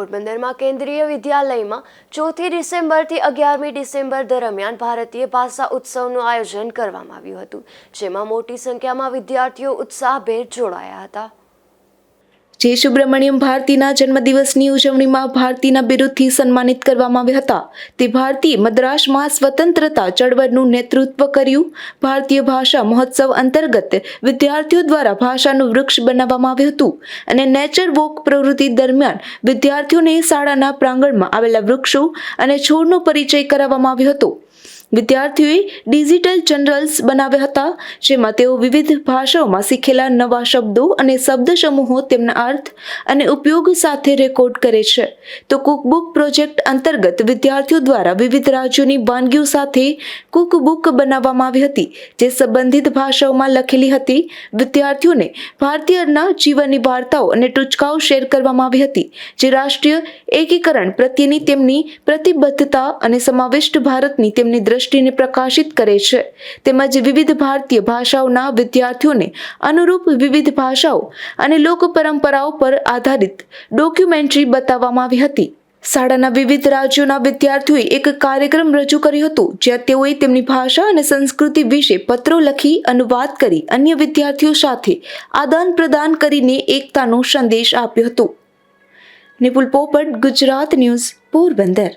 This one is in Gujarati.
પોરબંદરમાં કેન્દ્રીય વિદ્યાલયમાં ચોથી ડિસેમ્બરથી અગિયારમી ડિસેમ્બર દરમિયાન ભારતીય ભાષા ઉત્સવનું આયોજન કરવામાં આવ્યું હતું, જેમાં મોટી સંખ્યામાં વિદ્યાર્થીઓ ઉત્સાહભેર જોડાયા હતા. જે સુબ્રમણ્યમ ભારતીના જન્મદિવસની ઉજવણીમાં ભારતીના બિરુદથી સન્માનિત કરવામાં આવ્યા હતા. તે ભારતી મદ્રાસમાં સ્વતંત્રતા ચળવળનું નેતૃત્વ કર્યું. ભારતીય ભાષા મહોત્સવ અંતર્ગત વિદ્યાર્થીઓ દ્વારા ભાષાનું વૃક્ષ બનાવવામાં આવ્યું હતું અને નેચર વોક પ્રવૃત્તિ દરમિયાન વિદ્યાર્થીઓને શાળાના પ્રાંગણમાં આવેલા વૃક્ષો અને છોડનો પરિચય કરાવવામાં આવ્યો હતો. વિદ્યાર્થીઓએ ડિજિટલ જનરલ્સ બનાવ્યા હતા, જેમાં તેઓ વિવિધ ભાષાઓમાં શીખેલા નવા શબ્દો અને શબ્દ સમૂહો તેમના અર્થ અને ઉપયોગ સાથે રેકોર્ડ કરે છે. તો કુકબુક પ્રોજેક્ટ અંતર્ગત વિદ્યાર્થીઓ દ્વારા વિવિધ રાજ્યોની વાનગીઓ સાથે કુકબુક બનાવવામાં આવી હતી, જે સંબંધિત ભાષાઓમાં લખેલી હતી. વિદ્યાર્થીઓને ભારતીયના જીવનની વાર્તાઓ અને ટૂચકાઓ શેર કરવામાં આવી હતી, જે રાષ્ટ્રીય એકીકરણ પ્રત્યેની તેમની પ્રતિબદ્ધતા અને સમાવિષ્ટ ભારતની તેમની દ્રષ્ટિને પ્રકાશિત કરે છે. તેમજ વિવિધ ભારતીય ભાષાઓના વિદ્યાર્થીઓને અનુરૂપ વિવિધ ભાષાઓ અને લોક પરંપરાઓ પર આધારિત ડોક્યુમેન્ટરી બતાવવામાં આવી હતી. શાળાના વિવિધ રાજ્યોના વિદ્યાર્થીઓએ એક કાર્યક્રમ રજૂ કર્યો હતો, જ્યાં તેઓએ તેમની ભાષા અને સંસ્કૃતિ વિશે પત્રો લખી, અનુવાદ કરી, અન્ય વિદ્યાર્થીઓ સાથે આદાન પ્રદાન કરીને એકતાનો સંદેશ આપ્યો હતો. નિપુલ પોપટ, ગુજરાત ન્યૂઝ, પોરબંદર.